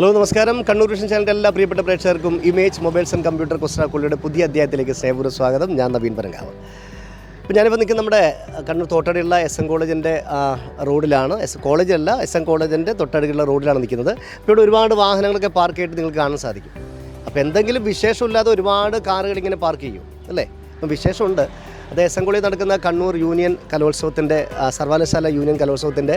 Hello നമസ്കാരം. Kannur vision ചാനലിന്റെ എല്ലാ പ്രിയപ്പെട്ട പ്രേക്ഷകർക്കും ഇമേജ് മൊബൈൽസ് ആൻഡ് കമ്പ്യൂട്ടർ കുസ്റ്റാക്കുള്ളിയുടെ പുതിയ അധ്യായത്തിലേക്ക് സേവൂർ സ്വാഗതം. ഞാൻ നവീൻ പരങ്കാവ്. ഇപ്പോൾ ഞാനിപ്പോൾ നിൽക്കുന്ന നമ്മുടെ കണ്ണൂർ തോട്ടടിയുള്ള എസ് എൻ കോളേജിന്റെ റോഡിലാണ്. എസ് കോളേജല്ല എസ് എൻ കോളേജിന്റെ തൊട്ടടിയുള്ള റോഡിലാണ് നിൽക്കുന്നത്. അപ്പോൾ ഇവിടെ ഒരുപാട് വാഹനങ്ങളൊക്കെ പാർക്ക് ചെയ്തിട്ട് നിങ്ങൾക്ക് കാണാൻ സാധിക്കും. അപ്പോൾ എന്തെങ്കിലും വിശേഷമില്ലാതെ ഒരുപാട് കാറുകൾ ഇങ്ങനെ പാർക്ക് ചെയ്യും അല്ലേ? അപ്പം വിശേഷമുണ്ട്. അത് എസ് എൻ കോളേജിൽ നടക്കുന്ന കണ്ണൂർ യൂണിയൻ കലോത്സവത്തിന്റെ സർവകലാശാല യൂണിയൻ കലോത്സവത്തിന്റെ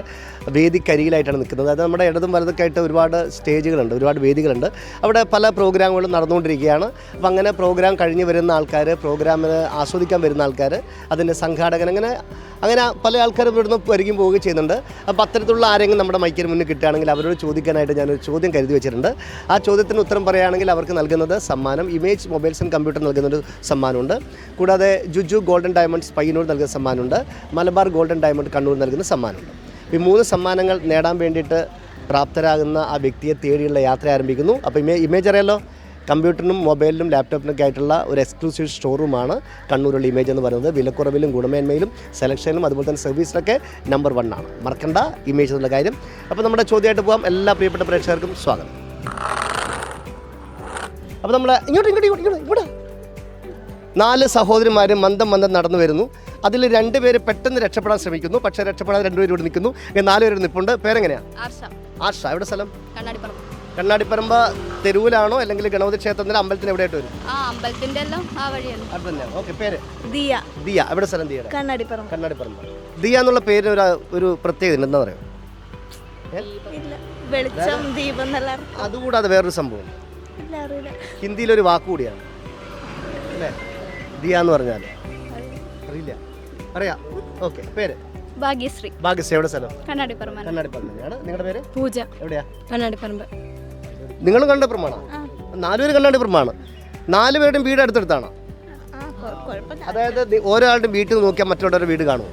വേദിക്കരിയിലായിട്ടാണ് നിൽക്കുന്നത്. അതായത് നമ്മുടെ ഇടതും വലതൊക്കെ ആയിട്ട് ഒരുപാട് സ്റ്റേജുകളുണ്ട് ഒരുപാട് വേദികളുണ്ട്. അവിടെ പല പ്രോഗ്രാമുകളും നടന്നുകൊണ്ടിരിക്കുകയാണ്. അപ്പം അങ്ങനെ പ്രോഗ്രാം കഴിഞ്ഞ് വരുന്ന ആൾക്കാർ പ്രോഗ്രാമിന് ആസ്വദിക്കാൻ വരുന്ന ആൾക്കാർ അതിന്റെ സംഘാടകൻ അങ്ങനെ അങ്ങനെ പല ആൾക്കാരും ഇവിടുന്ന് വരികയും പോവുകയും ചെയ്യുന്നുണ്ട്. അപ്പോൾ അത്തരത്തിലുള്ള ആരെങ്കിലും നമ്മുടെ മൈക്കിന് മുന്നിൽ കിട്ടുകയാണെങ്കിൽ അവരോട് ചോദിക്കാനായിട്ട് ഞാനൊരു ചോദ്യം കരുതി വെച്ചിട്ടുണ്ട്. ആ ചോദ്യത്തിന് ഉത്തരം പറയുകയാണെങ്കിൽ അവർക്ക് നൽകുന്നത് സമ്മാനം ഇമേജ് മൊബൈൽസ് ആൻഡ് കമ്പ്യൂട്ടർ നൽകുന്നൊരു സമ്മാനമുണ്ട്. കൂടാതെ ജുജു ഗോൾഡൻ ഡയമണ്ട് പയ്യന്നൂർ നൽകുന്ന സമ്മാനമുണ്ട്. മലബാർ ഗോൾഡൻ ഡയമണ്ട് കണ്ണൂർ നൽകുന്ന സമ്മാനമുണ്ട്. ഈ മൂന്ന് സമ്മാനങ്ങൾ നേടാൻ വേണ്ടിയിട്ട് പ്രാപ്തരാകുന്ന ആ വ്യക്തിയെ തേടിയുള്ള യാത്ര ആരംഭിക്കുന്നു. അപ്പോൾ ഇമേ ഇമേജ് അറിയാലോ? കമ്പ്യൂട്ടറിനും മൊബൈലിനും ലാപ്ടോപ്പിനൊക്കെ ആയിട്ടുള്ള ഒരു എക്സ്ക്ലൂസീവ് ഷോറൂമാണ് കണ്ണൂരുള്ള ഇമേജ് എന്ന് പറയുന്നത്. വിലക്കുറവിലും ഗുണമേന്മയിലും സെലക്ഷനിലും അതുപോലെ തന്നെ സർവീസിലൊക്കെ നമ്പർ വൺ ആണ്. മറക്കണ്ട ഇമേജ് എന്നുള്ള കാര്യം. അപ്പോൾ നമ്മുടെ ചോദ്യമായിട്ട് പോകാം എല്ലാ പ്രിയപ്പെട്ട പ്രേക്ഷകർക്കും സ്വാഗതം. അപ്പോൾ നമ്മൾ ഇങ്ങോട്ട് ഇങ്ങോട്ട് ഇങ്ങോട്ട് ഇങ്ങോട്ട്. നാല് സഹോദരിമാർ മന്ദം മന്ദം നടന്നു വരുന്നു. അതിൽ രണ്ടുപേര് പെട്ടെന്ന് രക്ഷപ്പെടാൻ ശ്രമിക്കുന്നു. പക്ഷേ രക്ഷപ്പെടാൻ രണ്ടുപേരും ഇവിടെ നിൽക്കുന്നു. ഇങ്ങനെ നാല് പേര് നിൽപ്പുണ്ട് പേരെങ്ങനെയാണ് ആർഷ. എവിടെ സ്ഥലം? കണ്ണാടിപ്പറമ്പ. തെരുവിലാണോ? അല്ലെങ്കിൽ ഗണപതി ക്ഷേത്രത്തിന്റെ അമ്പലത്തിന് എവിടെയായിട്ട് വരും? അമ്പലത്തിന്റെ എല്ലാം ആ വഴിയാണ്. അവിടെ തന്നെയാണ് ഓക്കെ പേര്? ദിയ. ദിയ. എവിടെ സ്ഥലം ദിയ കണ്ണാടിപ്പറമ്പ. കണ്ണാടിപ്പറമ്പ. ദിയ എന്നുള്ള പേരിന് ഒരു ഒരു പ്രത്യേകത എന്താ പറയുക? വെളിച്ചം ദീപം അതുകൂടാതെ വേറൊരു സംഭവം. ഹിന്ദിയിലൊരു വാക്കുകൂടിയാണ്. അല്ലേ? ദിയ എന്ന് പറഞ്ഞാൽ അറിയില്ല. അറിയാം. ഓക്കെ പേര്? ഭാഗ്യശ്രീ. ഭാഗ്യശ്രീ എവിടെ സ്ഥലം? കണ്ണാടിപ്പുറം കണ്ണാടിപ്പറമ്പ് തന്നെയാണ് നിങ്ങളുടെ പേര്? പൂജ. എവിടെയാ? കണ്ണാടിപ്പറമ്പ് നിങ്ങളും കണ്ണാടിപ്പുറമാണോ നാലുപേര് കണ്ണാടിപ്പുറമാണ് നാല് പേരുടെയും വീട് അടുത്തടുത്താണോ? അതായത് ഒരാളുടെ വീട്ടിൽ നോക്കിയാൽ മറ്റുള്ളവരുടെ വീട് കാണുമോ?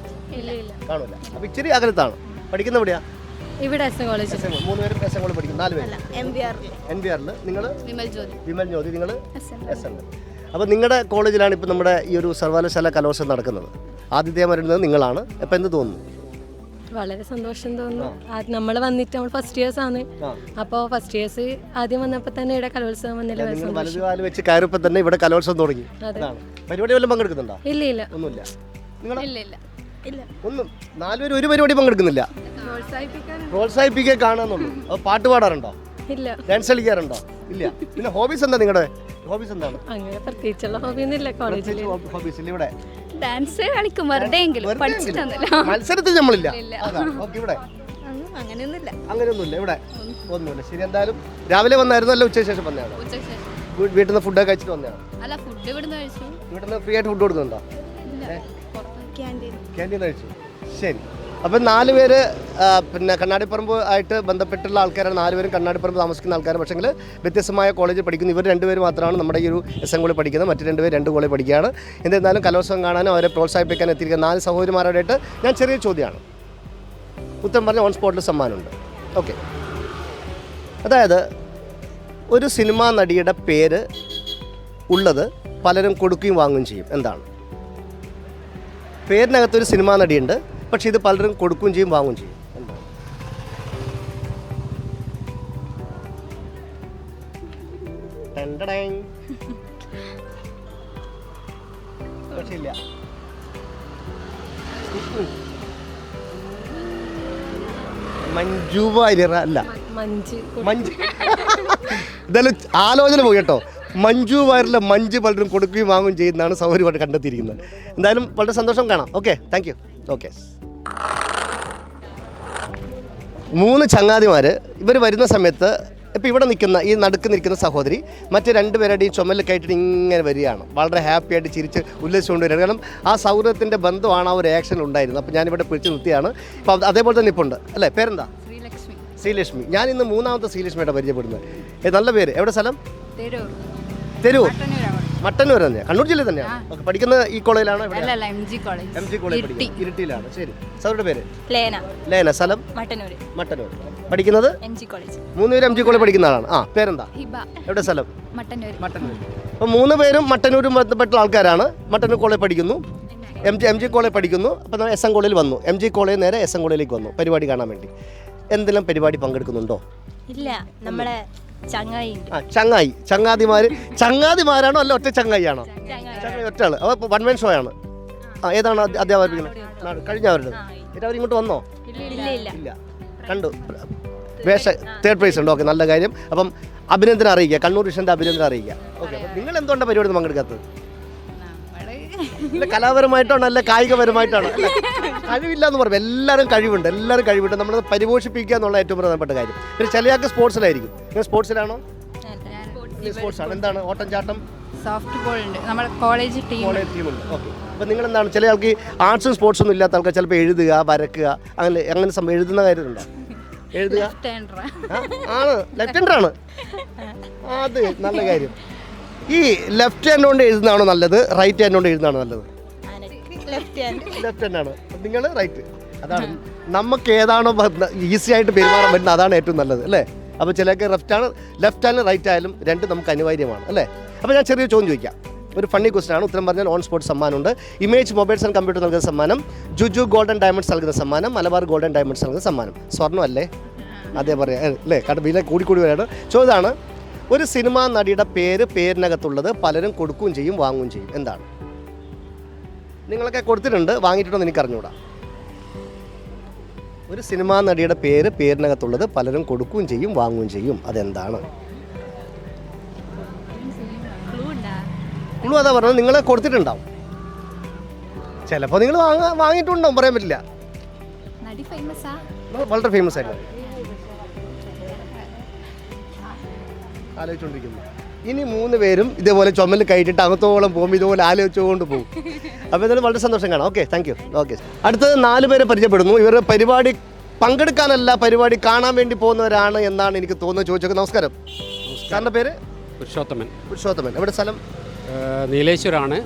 കാണൂല. അപ്പോൾ ഇച്ചിരി അകലത്താണ്. പഠിക്കുന്ന എവിടെയാ? ഇവിടെ കോളേജ് മൂന്ന് പേരും എസ് എം കോളേജ് പഠിക്കും നാല് പേര്. എൻ ബി ആറിൽ നിങ്ങൾ വിമൽ ജ്യോതി. വിമൽ ജ്യോതി. നിങ്ങൾ എസ് എൻ അപ്പോൾ നിങ്ങളുടെ കോളേജിലാണ് ഇപ്പോൾ നമ്മുടെ ഈ ഒരു സർവകലാശാല കലോത്സവം നടക്കുന്നത്. ആദ്യത്തെ വരുന്നത് നിങ്ങളാണ്. അപ്പോൾ എന്ത് തോന്നുന്നു? വളരെ സന്തോഷം തോന്നുന്നു. നമ്മൾ വന്നിട്ട് നമ്മൾ ഫസ്റ്റ് ഇയേഴ്സ് ആണ്. അപ്പോൾ ഫസ്റ്റ് ഇയേഴ്സ് ആദ്യം വന്നപ്പോൾ തന്നെ ഇവിടെ കലോത്സവം വന്നില്ല വെച്ച് കയറിപ്പോൾ തന്നെ ഇവിടെ കലോത്സവം തുടങ്ങി. അതാണ് പരിപാടി വല്ലതും പങ്കെടുക്കുന്നുണ്ടോ? ഇല്ല ഇല്ല. ഒന്നുമില്ല. ഇല്ല ഇല്ല. ഇല്ല. ഒന്നും. നാലുപേരും ഒരു പരിപാടി പങ്കെടുക്കുന്നില്ല. പ്രോത്സാഹിപ്പിക്കാൻ കാണാന്നുള്ളൂ. പാട്ട് പാടാറുണ്ടോ? ഇല്ല. ഡാൻസ് കളിക്കാറുണ്ടോ? ഇല്ല. പിന്നെ ഹോബീസ് എന്താ നിങ്ങളുടെ ഹോബീസ് എന്താണ്? അങ്ങനെ പ്രത്യേകിച്ചുള്ള ഹോബി ഒന്നുമില്ല കോളേജിൽ ഹോബീസ് ഇവിടെ. ഡാൻസ് കളിക്കും വെറുതെ എങ്കിലും. പഠിച്ചിട്ടൊന്നുമില്ല. മത്സരത്തിൽ നമ്മളില്ല. ഓക്കെ ഇവിടെ. അങ്ങനെയൊന്നുമില്ല. അങ്ങനെയൊന്നുമില്ല ഇവിടെ. ഒന്നുമില്ല. ശരി എന്തായാലും രാവിലെ വന്നായിരുന്നു അല്ല ഉച്ചയ്ക്ക് ശേഷം വന്നതാണ് വീട്ടിൽ നിന്ന് ഫുഡൊക്കെ കഴിച്ചിട്ട് വന്നതാണ് അല്ല ഫുഡ് ഇവിടുന്ന് കഴിച്ചു. ഇവിടെ നിന്ന് ഫ്രീ ആയിട്ട് ഫുഡ് കൊടുക്കുന്നുണ്ടോ? ക്യാന്റീൻ കഴിച്ചു. ശരി. അപ്പം നാല് പേര് പിന്നെ കണ്ണാടിപ്പറമ്പ് ആയിട്ട് ബന്ധപ്പെട്ടുള്ള ആൾക്കാരാണ്. നാലുപേരും കണ്ണാടിപ്പറമ്പ് താമസിക്കുന്ന ആൾക്കാർ പക്ഷേങ്കിൽ വ്യത്യസ്തമായ കോളേജിൽ പഠിക്കുന്നു. ഇവർ രണ്ടുപേർ മാത്രമാണ് നമ്മുടെ ഈ ഒരു എസ് എം കോളേജ് പഠിക്കുന്നത്. മറ്റു രണ്ടുപേർ രണ്ട് കോളേജ് പഠിക്കുകയാണ്. എന്നിരുന്നാലും കലോത്സവം കാണാനും അവരെ പ്രോത്സാഹിപ്പിക്കാൻ എത്തിയിരിക്കുന്ന നാല് സഹോദരിമാരോടായിട്ട് ഞാൻ ചെറിയ ചോദ്യമാണ്. ഉത്തരം പറഞ്ഞ ഓൺ സ്പോട്ടിൽ സമ്മാനമുണ്ട്. ഓക്കെ അതായത് ഒരു സിനിമാ നടിയുടെ പേര് ഉള്ളത് പലരും കൊടുക്കുകയും വാങ്ങുകയും ചെയ്യും. എന്താണ്? പേരിനകത്തൊരു സിനിമാ നടിയുണ്ട്. പക്ഷെ ഇത് പലരും കൊടുക്കുകയും ചെയ്യും വാങ്ങുകയും ചെയ്യും. പക്ഷെ ഇല്ല മഞ്ജു വാര്യർ അല്ല. മഞ്ച് മഞ്ജു. എന്തായാലും ആലോചന പോയി കേട്ടോ. മഞ്ജു വാര്യറിലെ മഞ്ജു പലരും കൊടുക്കുകയും വാങ്ങുകയും ചെയ്യുന്നതാണ് സൗകര്യമായിട്ട് കണ്ടെത്തിയിരിക്കുന്നത്. എന്തായാലും വളരെ സന്തോഷം കാണാം. ഓക്കെ താങ്ക് യു ഓക്കെ മൂന്ന് ചങ്ങാതിമാർ ഇവർ വരുന്ന സമയത്ത് ഇപ്പോൾ ഇവിടെ നിൽക്കുന്ന ഈ നടുക്ക് നിൽക്കുന്ന സഹോദരി മറ്റ് രണ്ടുപേരുടെയും ചുമലിൽ ആയിട്ട് ഇങ്ങനെ വരികയാണ്. വളരെ ഹാപ്പിയായിട്ട് ചിരിച്ച് ഉല്ലസിച്ചുകൊണ്ട് വരികയാണ് കാരണം ആ സൗഹൃദത്തിന്റെ ബന്ധമാണ് ആ ഒരു ആക്ഷൻ ഉണ്ടായിരുന്നത്. അപ്പോൾ ഞാനിവിടെ പിടിച്ച് നിർത്തിയാണ്. അപ്പോൾ അത് അതേപോലെ തന്നെ ഇപ്പോൾ ഉണ്ട് അല്ലേ? പേരെന്താ? ശ്രീലക്ഷ്മി. ശ്രീലക്ഷ്മി. ഞാൻ ഇന്ന് മൂന്നാമത്തെ ശ്രീലക്ഷ്മിയുടെ പരിചയപ്പെടുന്നത്. നല്ല പേര്. എവിടെ സ്ഥലം? തിരൂർ. മട്ടന്നൂർ തന്നെയാണ് കണ്ണൂർ ജില്ല തന്നെയാണ് പഠിക്കുന്നത് പഠിക്കുന്ന ഈ കോളേജിലാണ് എം ജി കോളേജ് ഇരിട്ടിയിലാണ്. ശരി. സാറിന്റെ പേര്? ലേന. ലേന. സ്ഥലം? മട്ടന്നൂർ മട്ടന്നൂർ പഠിക്കുന്നത്? എം ജി കോളേജ് മൂന്ന് പേര് എം ജി കോളേജ് പഠിക്കുന്ന ആളാണ്. ആ പേരെന്താ? എവിടെ സ്ഥലം? മട്ടന്നൂർ മട്ടന്നൂർ അപ്പോൾ മൂന്ന് പേരും മട്ടന്നൂരും ബന്ധപ്പെട്ട ആൾക്കാരാണ്. മട്ടന്നൂർ കോളേജ് പഠിക്കുന്നു. M G M G college പഠിക്കുന്നു. അപ്പോൾ നമ്മൾ എസ് എം കോളേജിൽ വന്നു. എം ജി കോളേജ് നേരെ എസ് എം കോളേജിലേക്ക് വന്നു. പരിപാടി കാണാൻ വേണ്ടി. എന്തെല്ലാം പരിപാടി പങ്കെടുക്കുന്നുണ്ടോ? ഇല്ല നമ്മളെ ചങ്ങായി ആ ചങ്ങായി. ചങ്ങാതിമാര്. ചങ്ങാതിമാരാണോ അല്ല ഒറ്റ ചങ്ങായിയാണോ? ചങ്ങായി. ഒറ്റ ആൾ അപ്പോൾ വൺ മാൻ ഷോ ആണ്. ആ ഏതാണ് അധ്യ- അധ്യാപകർ കഴിഞ്ഞ അവരുടെ എന്നിട്ട് അവർ ഇങ്ങോട്ട് വന്നോ? ഇല്ല കണ്ടു. വേഷ തേർഡ് പ്രൈസ് ഉണ്ട്. ഓക്കെ നല്ല കാര്യം. അപ്പം അഭിനന്ദനം അറിയിക്കുക. കണ്ണൂർ വിഷന്റെ അഭിനന്ദനം അറിയിക്കുക. ഓക്കെ അപ്പം നിങ്ങൾ എന്തുകൊണ്ടാണ് പരിപാടി പങ്കെടുക്കാത്തത്? ഇല്ല കലാപരമായിട്ടാണോ അല്ല കായികപരമായിട്ടാണ്. അല്ല കഴിവില്ല എന്ന് പറയും എല്ലാവരും കഴിവുണ്ട് എല്ലാവരും കഴിവുണ്ട്. നമ്മൾ പരിപോഷിപ്പിക്കുക എന്നുള്ള ഏറ്റവും പ്രധാനപ്പെട്ട കാര്യം. പിന്നെ ചിലയാൾക്ക് സ്പോർട്സിലായിരിക്കും. നിങ്ങൾ സ്പോർട്സിലാണോ? സ്പോർട്സ് ആണ് എന്താണ്? ഓട്ടം ചാട്ടം സോഫ്റ്റ് ബോൾ ഉണ്ട്. നമ്മുടെ കോളേജ് ടീം കോളേജ് ടീമുണ്ട് ഓക്കെ. അപ്പോൾ നിങ്ങൾ എന്താണ് ചില ആൾക്ക് ആർട്സും സ്പോർട്സും ഒന്നും ഇല്ലാത്ത ആൾക്കാർ ചിലപ്പോൾ എഴുതുക വരക്കുക അങ്ങനെ അങ്ങനെ സംഭവം എഴുതുന്ന കാര്യമുണ്ടോ എഴുതുക. ആണ്. ലെഫ്റ്റ് ഹാൻഡർ ആണ് അത് നല്ല കാര്യം. ഈ ലെഫ്റ്റ് ഹാൻഡ് കൊണ്ട് എഴുതുന്നതാണോ നല്ലത്? റൈറ്റ് ഹാൻഡ് കൊണ്ട് എഴുതുന്നതാണോ നല്ലത്? ലെഫ്റ്റ് ഹാൻഡ് ആണ്. നിങ്ങൾ റൈറ്റ് അതാണ്. നമുക്ക് ഏതാണോ ഈസി ആയിട്ട് പെരുമാറാൻ പറ്റുന്നത് അതാണ് ഏറ്റവും നല്ലത് അല്ലേ? അപ്പോൾ ചിലർക്ക് ലെഫ്റ്റ് ആണ് ലെഫ്റ്റ് ആയാലും റൈറ്റ് ആയാലും രണ്ട് നമുക്ക് അനിവാര്യമാണ് അല്ലേ? അപ്പോൾ ഞാൻ ചെറിയ ചോദ്യം ചോദിക്കാം. ഒരു ഫണ്ണി ക്വസ്റ്റൻ ആണ്. ഉത്തരം പറഞ്ഞാൽ ഓൺ സ്പോട്ട് സമ്മാനമുണ്ട്. ഇമേജ് മൊബൈൽസ് ആൻഡ് കമ്പ്യൂട്ടർ നൽകുന്ന സമ്മാനം. ജുജു ഗോൾഡൻ ഡയമണ്ട്സ് നൽകുന്ന സമ്മാനം. മലബാർ ഗോൾഡൻ ഡയമണ്ട്സ് നൽകുന്ന സമ്മാനം. സ്വർണം അല്ലേ? അതേ പറയാം. അല്ലേ? കട വില കൂടിക്കൂടി വരാണ്. ചോദ്യമാണ് ഒരു സിനിമാ നടിയുടെ പേര് പേരിനകത്തുള്ളത് പലരും കൊടുക്കുകയും ചെയ്യും വാങ്ങുകയും ചെയ്യും. എന്താണ്? നിങ്ങളൊക്കെ കൊടുത്തിട്ടുണ്ട് വാങ്ങിയിട്ടുണ്ടോ എനിക്ക് അറിഞ്ഞൂടാ. ഒരു സിനിമാ നടിയുടെ പേര് പേരിനകത്തുള്ളത് പലരും കൊടുക്കുകയും ചെയ്യും വാങ്ങുകയും ചെയ്യും. അതെന്താണ്? ക്ലൂ അതാ പറഞ്ഞത് നിങ്ങൾ കൊടുത്തിട്ടുണ്ടാവും. ചിലപ്പോൾ നിങ്ങൾ വാങ്ങ വാങ്ങിയിട്ടുണ്ടാവും പറയാൻ പറ്റില്ല. വളരെ ഫേമസ് ആയിരുന്നു. ആലോചിച്ചുകൊണ്ടിരിക്കുന്നു. ഇനി മൂന്ന് പേരും ഇതേപോലെ ചുമൽ കയറ്റിട്ട് അകത്തോളം പോകും ഇതുപോലെ ആലോചിച്ചുകൊണ്ട് പോകും. അപ്പോൾ എന്തായാലും വളരെ സന്തോഷം കാണാം. ഓക്കെ താങ്ക് യു ഓക്കെ അടുത്തത് നാല് പേരെ പരിചയപ്പെടുന്നു. ഇവർ പരിപാടി പങ്കെടുക്കാനല്ല പരിപാടി കാണാൻ വേണ്ടി പോകുന്നവരാണ് എന്നാണ് എനിക്ക് തോന്നുന്നത്. ചോദിച്ചത് നമസ്കാരം. സാറിന്റെ പേര്? പുരുഷോത്തമൻ. പുരുഷോത്തമൻ. എവിടെ സ്ഥലം? നീലേശ്വരാണ്.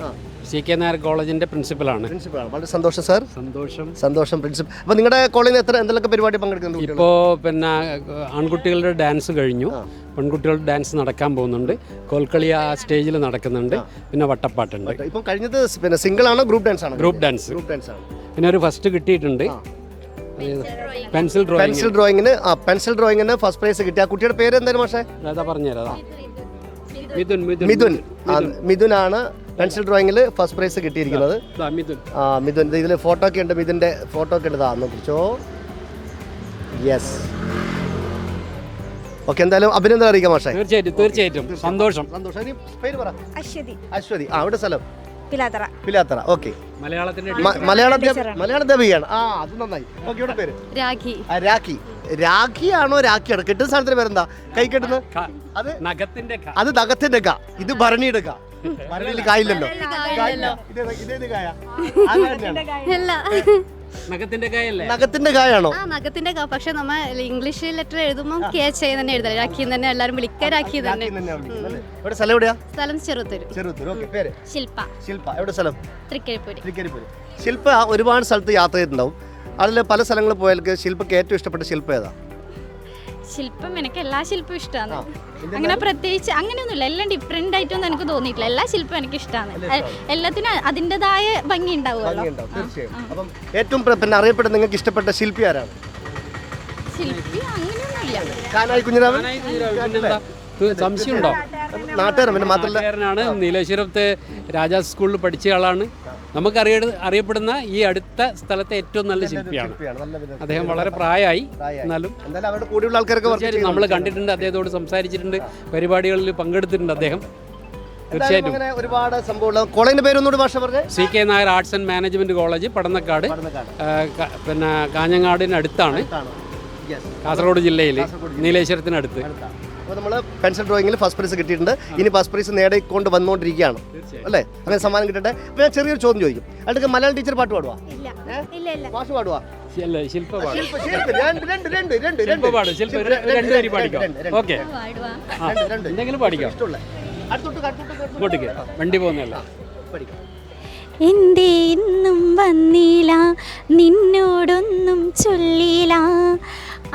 സി കെ നായർ കോളേജിന്റെ പ്രിൻസിപ്പലാണ് പ്രിൻസിപ്പളാണ്. വളരെ സന്തോഷം സാർ. സന്തോഷം. സന്തോഷം പ്രിൻസിപ്പൽ അപ്പോൾ നിങ്ങളുടെ കോളേജിൽ എത്ര എന്തെല്ലാം പരിപാടി പങ്കെടുക്കുന്നു ഇപ്പോൾ പിന്നെ ആൺകുട്ടികളുടെ ഡാൻസ് കഴിഞ്ഞു. പെൺകുട്ടികളുടെ ഡാൻസ് നടക്കാൻ പോകുന്നുണ്ട്. കോൽക്കളി ആ സ്റ്റേജിൽ നടക്കുന്നുണ്ട്. പിന്നെ വട്ടപ്പാട്ടുണ്ട്. ഇപ്പം കഴിഞ്ഞത് പിന്നെ സിംഗിൾ ആണോ ഗ്രൂപ്പ് ഡാൻസ് ആണോ ഗ്രൂപ്പ് ഡാൻസ്. ഗ്രൂപ്പ് ഡാൻസ് ആണ് പിന്നെ ഒരു ഫസ്റ്റ് കിട്ടിയിട്ടുണ്ട്. Pencil drawing. പെൻസിൽ ഡ്രോയിങ്ങിന് ആ പെൻസിൽ ഡ്രോയിങ്ങിന് ഫസ്റ്റ് പ്രൈസ് കിട്ടി. ആ കുട്ടിയുടെ പേര് എന്തായാലും പക്ഷേ അതാ പറഞ്ഞുതരാം. മിഥുൻ. മിഥുൻ മിഥുൻ. ആണ് മിഥുനാണ് പെൻസിൽ ഡ്രോയിങ്ങിൽ ഫസ്റ്റ് പ്രൈസ് കിട്ടിയിരിക്കുന്നത്. ആ മിഥുൻ. ഇതിൽ ഫോട്ടോ ഒക്കെ ഉണ്ട് മിഥുന്റെ ഫോട്ടോ ഒക്കെ ഉണ്ട് താന്ന് പിടിച്ചോ. യെസ് ഓക്കെ എന്തായാലും അഭിനന്ദനം അറിയിക്കാം മാഷേ. തീർച്ചയായിട്ടും തീർച്ചയായിട്ടും. സന്തോഷം. സന്തോഷം. ഇനി പേര് പറ. അശ്വതി. അശ്വതി. ആ അവിടെ സ്ഥലം. പിലാത്തറ. പിലാത്തറ. ഓക്കെ മലയാളത്തിന്റെ മലയാള ദേവിയാണ് ആ അത് നന്നായി. ഓക്കെ ഇവിടെ പേര്. രാഖി. ആ, രാഖി. രാഖിയാണോ രാഖിയാണ് കിട്ടുന്ന സ്ഥലത്തിന് പേരെന്താ? കൈ കെട്ടുന്നത് അത് നഗത്തിന്റെ ക- അത് നഗത്തിന്റെ ക. ഇത് ഭരണിയുടെ കാ. ഭരണിയിൽ കായില്ലല്ലോ. കായില്ല. ഇതേത് കായ. അല്ല. നഖത്തിന്റെ കായല്ലേ? നഖത്തിന്റെ കായാണോ? ആ നഖത്തിന്റെ കാ. പക്ഷെ നമ്മ ഇംഗ്ലീഷ് ലെറ്റർ എഴുതുമ്പോൾ കെ ചെയ്ത് തന്നെ എഴുതല. രാഖി എന്ന് തന്നെ എല്ലാരും വിളിക്ക രാഖി തന്നെ. സ്ഥലം എവിടെയാ? സ്ഥലം ചെറുത്തൂർ ചെറുത്തൂർ ഓക്കെ പേര്? ശില്പ. ശില്പ. എവിടെ സ്ഥലം? തൃക്കരിപ്പൂര്. തൃക്കരിപ്പൂര്. ശില്പ ഒരുപാട് സ്ഥലത്ത് യാത്ര ചെയ്തിട്ടുണ്ടാവും. അതിൽ പല സ്ഥലങ്ങളിൽ പോയാൽ ശില്പക്ക് ഏറ്റവും ഇഷ്ടപ്പെട്ട ശില്പ ഏതാ? ശില്പം എനിക്ക് എല്ലാ ശില്പവും ഇഷ്ടമാണ് അങ്ങനെ പ്രത്യേകിച്ച് അങ്ങനെയൊന്നുമില്ല. എല്ലാം ഡിഫറെന്റ് ആയിട്ടൊന്നും എനിക്ക് തോന്നിയിട്ടില്ല. എല്ലാ ശില്പം എനിക്ക് ഇഷ്ടമാണ് എല്ലാത്തിനും അതിന്റെതായ ഭംഗി ഉണ്ടാവുമല്ലോ. അപ്പം ഏറ്റവും പിന്നെ നിങ്ങൾക്ക് ഇഷ്ടപ്പെട്ട ശില്പി ആരാണ്? ശില്പി അങ്ങനെയൊന്നുമില്ല. കാനായി കുഞ്ഞിരാമൻ? സംശയമുണ്ടോ? നാട്ടുകാരൻ പിന്നെ മാത്രമല്ല നാട്ടുകാരനാണ് നീലേശ്വരത്തെ രാജാസ് സ്കൂളിൽ പഠിച്ച ആളാണ്. നമുക്കറിയ അറിയപ്പെടുന്ന ഈ അടുത്ത സ്ഥലത്തെ ഏറ്റവും നല്ല ശില്പിയാണ്. അദ്ദേഹം വളരെ പ്രായമായി. എന്നാലും കൂടെയുള്ള തീർച്ചയായിട്ടും നമ്മൾ കണ്ടിട്ടുണ്ട് അദ്ദേഹത്തോട് സംസാരിച്ചിട്ടുണ്ട് പരിപാടികളിൽ പങ്കെടുത്തിട്ടുണ്ട് അദ്ദേഹം. എന്തായാലും തീർച്ചയായിട്ടും. അങ്ങനെ ഒരുപാട് സംഭവമുള്ള കോളേജിന്റെ പേരൊന്നുകൂടി ഭാഷ പറഞ്ഞേ. C K Nair arts and management college Padannakkad. പിന്നെ കാഞ്ഞങ്ങാടിനടുത്താണ്. കാസർഗോഡ് ജില്ലയിൽ നീലേശ്വരത്തിനടുത്ത്. അപ്പോൾ നമ്മൾ പെൻസിൽ ഡ്രോയിങ്ങിൽ ഫസ്റ്റ് പ്രൈസ് കിട്ടിയിട്ടുണ്ട്. ഇനി ഫസ്റ്റ് പ്രൈസ് നേടിക്കൊണ്ട് വന്നുകൊണ്ടിരിക്കുകയാണ്. അല്ലേ? അങ്ങനെ സമ്മാനം കിട്ടട്ടെ. അപ്പോൾ ഞാൻ ചെറിയൊരു ചോദ്യം ചോദിക്കും. അടുത്ത് മലയാളം ടീച്ചർ പാട്ട് പാടുവാ? ഇല്ല. ഇല്ല ഇല്ല. ഭാഷ പാടുവാ? വണ്ടി പോകുന്നതല്ല? പഠിക്കാം. എന്തേ ഇന്നും വന്നില്ല നിന്നോടൊന്നും ചൊല്ലില്ല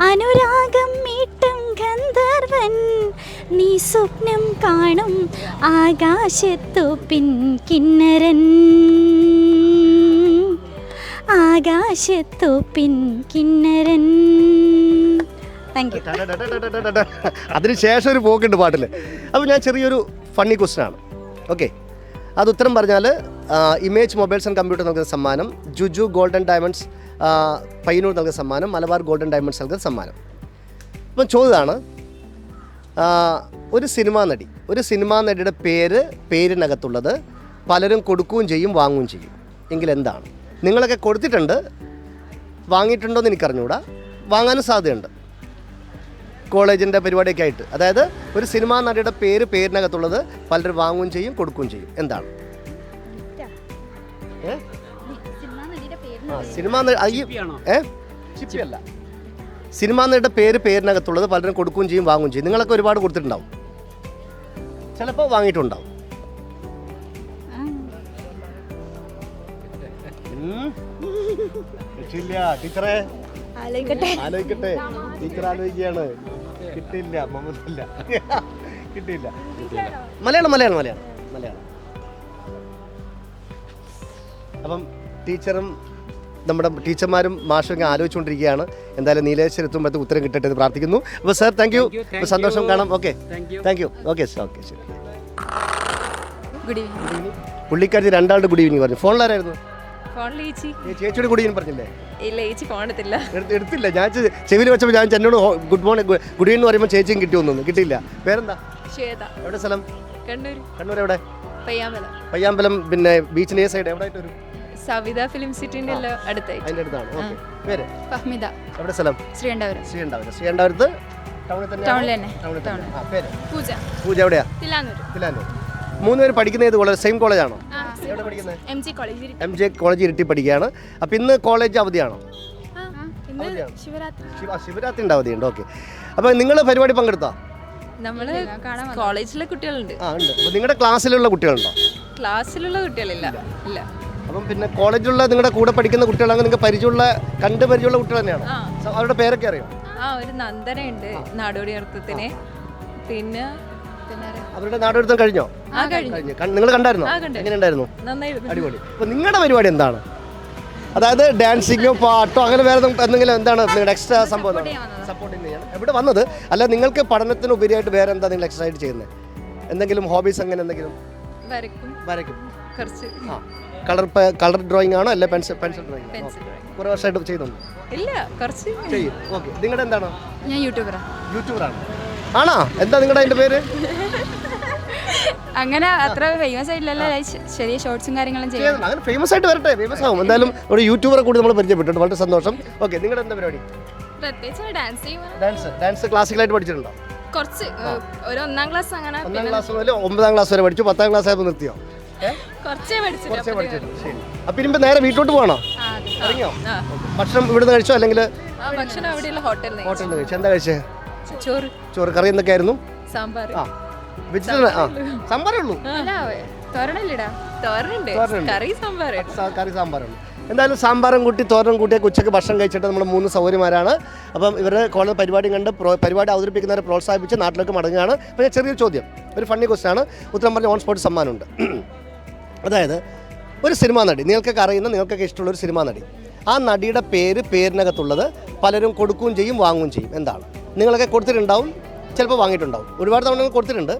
അനുരാഗം മീട്ടും ഗന്ധർവൻ നീ സ്വപ്നം കാണും ആകാശത്തു പിൻ കിന്നരൻ. ആകാശത്തു പിൻ കിന്നരൻ. അതിനുശേഷം ഒരു പോക്കുണ്ട് പാട്ടിൽ അപ്പോൾ ഞാൻ ചെറിയൊരു ഫണ്ണി ക്വസ്റ്റൻ ആണ്. ഓക്കെ അത് ഉത്തരം പറഞ്ഞാൽ ഇമേജ് മൊബൈൽസ് ആൻഡ് കമ്പ്യൂട്ടർ നൽകുന്ന സമ്മാനം ജുജു ഗോൾഡൻ ഡയമണ്ട്സ് പൈനൂർ നൽകുന്ന സമ്മാനം മലബാർ ഗോൾഡൻ ഡയമണ്ട്സ് നൽകുന്ന സമ്മാനം. അപ്പം ചോദ്യമാണ് ഒരു സിനിമാ നടി ഒരു സിനിമാ നടിയുടെ പേര് പേരിനകത്തുള്ളത് പലരും കൊടുക്കുകയും ചെയ്യും വാങ്ങുകയും ചെയ്യും. എങ്കിൽ എന്താണ്? നിങ്ങളൊക്കെ കൊടുത്തിട്ടുണ്ട് വാങ്ങിയിട്ടുണ്ടോ എന്ന് എനിക്കറിഞ്ഞുകൂടാ വാങ്ങാനും സാധ്യതയുണ്ട്. കോളേജിന്റെ പരിപാടിയൊക്കെ ആയിട്ട്. അതായത് ഒരു സിനിമാ നടിയുടെ പേര് പേരിനകത്തുള്ളത് പലരും വാങ്ങുകയും ചെയ്യും കൊടുക്കുകയും ചെയ്യും. എന്താണ്? ഏ? സിനിമാ നടി? ഏ? ചിപ്പിയല്ല. സിനിമാ നടിയുടെ പേര് പേരിനകത്തുള്ളത് പലരും കൊടുക്കുകയും ചെയ്യും വാങ്ങുകയും ചെയ്യും. നിങ്ങളൊക്കെ ഒരുപാട് കൊടുത്തിട്ടുണ്ടാവും. ചിലപ്പോൾ വാങ്ങിയിട്ടുണ്ടാവും. രക്ഷയില്ല. ടീച്ചറെ. ആലോചിക്കട്ടെ. ആലോചിക്കട്ടെ. ടീച്ചർ ആലോചിക്കുകയാണ്. കിട്ടില്ല. മമതല്ല കിട്ടിയില്ല. മലയാളം മലയാളം മലയാളം. മലയാളം. അപ്പം ടീച്ചറും നമ്മുടെ ടീച്ചർമാരും മാഷും ഒക്കെ ആലോചിച്ചുകൊണ്ടിരിക്കുകയാണ്. എന്തായാലും നീലേശ്വരം എത്തുമ്പോഴത്തെ ഉത്തരം കിട്ടട്ടെ എന്ന് പ്രാർത്ഥിക്കുന്നു. അപ്പോൾ സാർ താങ്ക് യു സന്തോഷം കാണാം. Okay thank you okay sir okay ശരി. ഗുഡ് ഈവനിങ് പുള്ളിക്കാരി രണ്ടാളുടെ ഗുഡ് ഈവനിങ് പറഞ്ഞു. ഫോണിലാരായിരുന്നു ചേച്ചിയുടെ ഗുഡ് ഈവനിങ് പറഞ്ഞില്ലേ? ഇല്ല ചേച്ചി ഫോൺ എടുത്തില്ല. എടുത്തില്ല. ഞാൻ ചെവിയിൽ വെച്ചപ്പോൾ ഞാൻ എന്നോട് ഗുഡ് മോർണിംഗ് ഗുഡ് ഈവനിങ് പറയുമ്പോൾ ചേച്ചിയും കിട്ടിയൊന്നും കിട്ടിയില്ല. പേരെന്താ? ശ്വേത. എവിടെ സ്ഥലം? കണ്ണൂർ കണ്ണൂർ എവിടെ? പയ്യാമ്പലം. പയ്യാമ്പലം പിന്നെ ബീച്ചിന് ഏ സൈഡ് എവിടെ ആയിട്ട് വരും സവിത ഫിലിം സിറ്റിന്റെ അടുത്തായിട്ട്. അതിന്റെ അടുത്താണ്. ഓക്കെ. പേര്? ഫഹ്മിദ. എവിടെ സ്ഥലം? ശ്രീകണ്ഠപുരം. ശ്രീകണ്ഠാപുരം. ശ്രീകണ്ഠാപുരത്ത് ടൗണിൽ തന്നെ ടൗണിൽ തന്നെ. ടൗണിൽ തന്നെ. ആ പേര്? പൂജ. പൂജ എവിടെയാ? തിലാനൂർ. തിലാനൂർ. മൂന്ന് പേര് പഠിക്കുന്ന ഏത് കോളേജ് സെയിം കോളേജാണോ എവിടെ പഠിക്കുന്നത് M G college M J college ഇരുട്ടി പഠിക്കുകയാണ്. അപ്പം ഇന്ന് കോളേജ് അവധിയാണോ? അവധിയാണോ? ശിവരാത്രി. ശിവ ശിവരാത്രിന്റെ അവധിയുണ്ട്. ഓക്കെ. അപ്പൊ നിങ്ങൾ പരിപാടി പങ്കെടുത്തോ? നമ്മൾ കോളേജിലെ കുട്ടികളുണ്ട്. ആ ഉണ്ട്. അപ്പോൾ നിങ്ങളുടെ ക്ലാസ്സിലുള്ള കുട്ടികളുണ്ടോ? ക്ലാസ്സിലുള്ള കുട്ടികളില്ല. ഇല്ല. അപ്പം പിന്നെ കോളേജിലുള്ള നിങ്ങളുടെ കൂടെ പഠിക്കുന്ന കുട്ടികളാണെങ്കിൽ നിങ്ങൾക്ക് പരിചയമുള്ള കണ്ട് പരിചയമുള്ള കുട്ടികൾ തന്നെയാണ്. അവരുടെ പേരൊക്കെ അറിയാം? ആ ഒരു നന്ദനയുണ്ട് നാടോടി നൃത്തത്തിന്. പിന്നെ? അവരുടെ നാടോടി കഴിഞ്ഞോ? കഴിഞ്ഞു. നിങ്ങൾ കണ്ടായിരുന്നോ. എങ്ങനെ ഉണ്ടായിരുന്നു അടിപൊളി. അപ്പൊ നിങ്ങളുടെ പരിപാടി എന്താണ്? അതായത് ഡാൻസിങ്ങോ പാട്ടോ അങ്ങനെ വേറെ എന്തെങ്കിലും- എന്താണ് നിങ്ങളുടെ എക്സ്ട്രാ സംഭവം സപ്പോർട്ട് ചെയ്യാൻ എവിടെ വന്നത്? അല്ല നിങ്ങൾക്ക് പഠനത്തിന് ഉപരിയായിട്ട് വേറെ എന്താ നിങ്ങൾ എക്സ്ട്രാ ആയിട്ട് ചെയ്യുന്നത്? എന്തെങ്കിലും ഹോബീസ് അങ്ങനെ എന്തെങ്കിലും? വരക്കും വരയ്ക്കും. കുറച്ച്. ആ. കളർ കളർ ഡ്രോയിങ് ആണോ അല്ല പെൻസിൽ പെൻസിൽ ഡ്രോയിങ് കുറേ വർഷമായിട്ട് ചെയ്യുന്നുണ്ട് ഇല്ല കുറച്ച് ചെയ്യും. ഓക്കെ നിങ്ങളുടെ എന്താണ്? ഞാൻ യൂട്യൂബറാണ് യൂട്യൂബറാണ് ആണോ. എന്താ നിങ്ങളുടെ അതിന്റെ പേര്? അങ്ങനെ അത്ര ഫേമസ് ആയിട്ടില്ലല്ലോ. ചെറിയ ഷോർട്സും കാര്യങ്ങളും ചെയ്യും ചെയ്യുന്നുണ്ട്. അങ്ങനെ ഫേമസ് ആയിട്ട് വരട്ടെ. ഫേമസ് ആവും. എന്തായാലും ഒരു യൂട്യൂബറെ കൂടി നമ്മൾ പരിചയപ്പെട്ടിട്ടുണ്ട് വളരെ സന്തോഷം. ഓക്കെ നിങ്ങളുടെ എന്താ പരിപാടി? പ്രത്യേകിച്ച് ഡാൻസ് ചെയ്യും ഡാൻസ് ഡാൻസ് ക്ലാസിക്കലായിട്ട് പഠിച്ചിട്ടുണ്ടോ? കുറച്ച് ഒരു ഒന്നാം ക്ലാസ് അങ്ങനെ ഒന്നാം ക്ലാസ് മുതൽ ഒമ്പതാം ക്ലാസ് വരെ പഠിച്ചു. പത്താം ക്ലാസ് ആയപ്പോൾ നിർത്തിയോ? കുറച്ചേ പഠിച്ചിട്ടുള്ളൂ ശരി. അപ്പൊ ഇനിയിപ്പോൾ നേരെ വീട്ടിലോട്ട് പോകണോ ഇറങ്ങിയോ. ഭക്ഷണം ഇവിടുന്ന് കഴിച്ചോ അല്ലെങ്കിൽ ഹോട്ടലിൽ കഴിച്ചോ. എന്താ കഴിച്ചേ? ചോറ്. ചോറ് കറി എന്തൊക്കെയായിരുന്നു? സാമ്പാർ. ആ. വെജിറ്റബിൾ ആ. സാമ്പാറേ ഉള്ളൂ. കറി സാമ്പാറുണ്ട് എന്തായാലും സാമ്പാറും കൂട്ടി തോരനും കൂട്ടിയൊക്കെ ഉച്ചയ്ക്ക് ഭക്ഷണം കഴിച്ചിട്ട് നമ്മൾ മൂന്ന് സൗകര്യമാരാണ് അപ്പം ഇവരുടെ കോളേജ് പരിപാടി കണ്ട് പരിപാടി അവതരിപ്പിക്കുന്നവരെ പ്രോത്സാഹിപ്പിച്ച് നാട്ടിലേക്ക് മടങ്ങുകയാണ്. പിന്നെ ചെറിയൊരു ചോദ്യം. ഒരു ഫണ്ണി ക്വസ്റ്റ്യൻ ആണ്. ഉത്തരം പറഞ്ഞ ഓൺ സ്പോട്ട് സമ്മാനമുണ്ട്. അതായത് ഒരു സിനിമാ നടി നിങ്ങൾക്കൊക്കെ അറിയുന്ന നിങ്ങൾക്കൊക്കെ ഇഷ്ടമുള്ള ഒരു സിനിമാ നടി. ആ നടിയുടെ പേര് പേരിനകത്തുള്ളത് പലരും കൊടുക്കുകയും ചെയ്യും വാങ്ങുകയും ചെയ്യും. എന്താണ്? നിങ്ങളൊക്കെ കൊടുത്തിട്ടുണ്ടാവും ചിലപ്പോൾ വാങ്ങിയിട്ടുണ്ടാവും. ഒരുപാട് തവണ നിങ്ങൾ കൊടുത്തിട്ടുണ്ട്